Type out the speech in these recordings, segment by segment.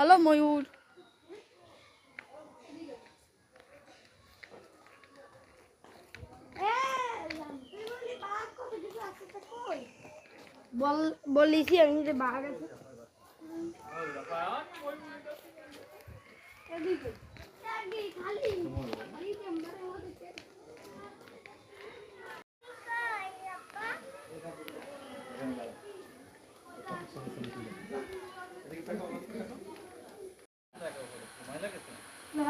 Hello ময়ূর বল বলিছি আমি যে বাঘ আছে এদিকে। এদিকে, খালি। খালি চেম্বারের মধ্যে। হারিয়ে গেল। এই, এবার। এ Mohan,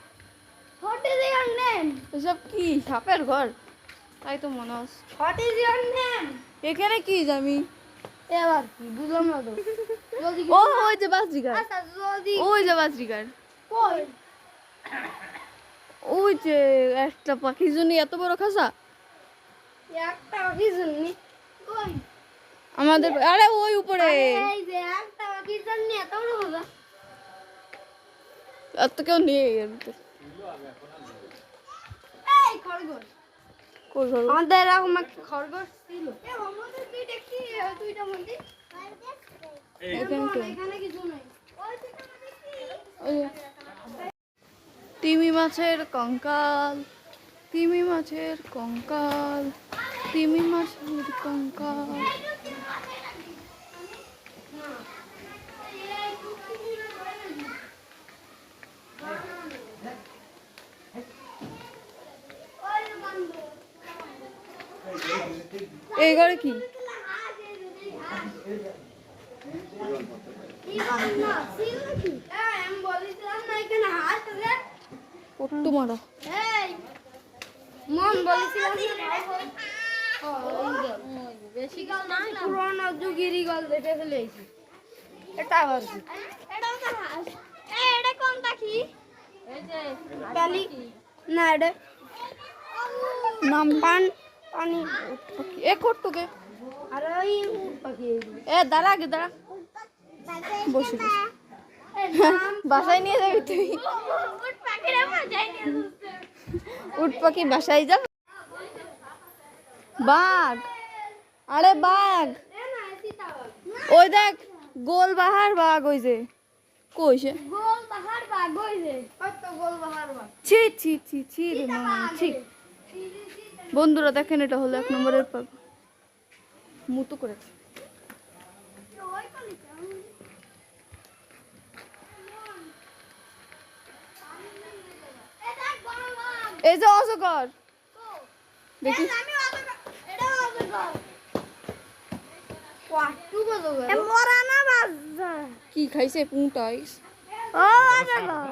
what is your name এসব কি সাপের ঘর? তাই তো মনে হচ্ছে। হোয়াট ইজ ইওর নেম এখানে কি জামি? এবার কি বুঝলাম না তো। যদি ও ওই যে বাসরিকার আচ্ছা ওই যে ওই একটা পাখির জন্য এত বড় খাসা? একটা কই? আমাদের আরে ওই উপরে। এত কেউ এর ভিতরে। এই খরগোশ। আমাদের এরকম একটা খরগোশ ছিল। তিমি মাছের কঙ্কাল তিমি মাছের কঙ্কাল তিমি মাছের কঙ্কাল। এই ঘরে কি? পট্টু মারা। মন বলেছিলাম বেশি গাল না পুরোনো যুগের গল দেখে ফেলেছি এটা আবার এটা কোন পাখি পালি না এটা নাম পান পানি এ কট্টুকে আর ওই। এ দাঁড়া আগে দাঁড়া বসে বসে বাসায় নিয়ে যাবি তুই উট পাখি বাসায় যাবে বাঘ আরে বাঘ। ওই দেখ গোল বাহার বাঘ ওই যে কইছে গোল পাহাড় বাঘ ওই যে। ওই গোল পাহাড় বাঘ। ছি ছি ছি ছি রে ছি বন্ধুরা দেখেন এটা হলো এক নম্বরের পাগ মুতো করেছে। এই যে অজগর দেখি। কি খাইছে পুঁটাইস ও অজগর।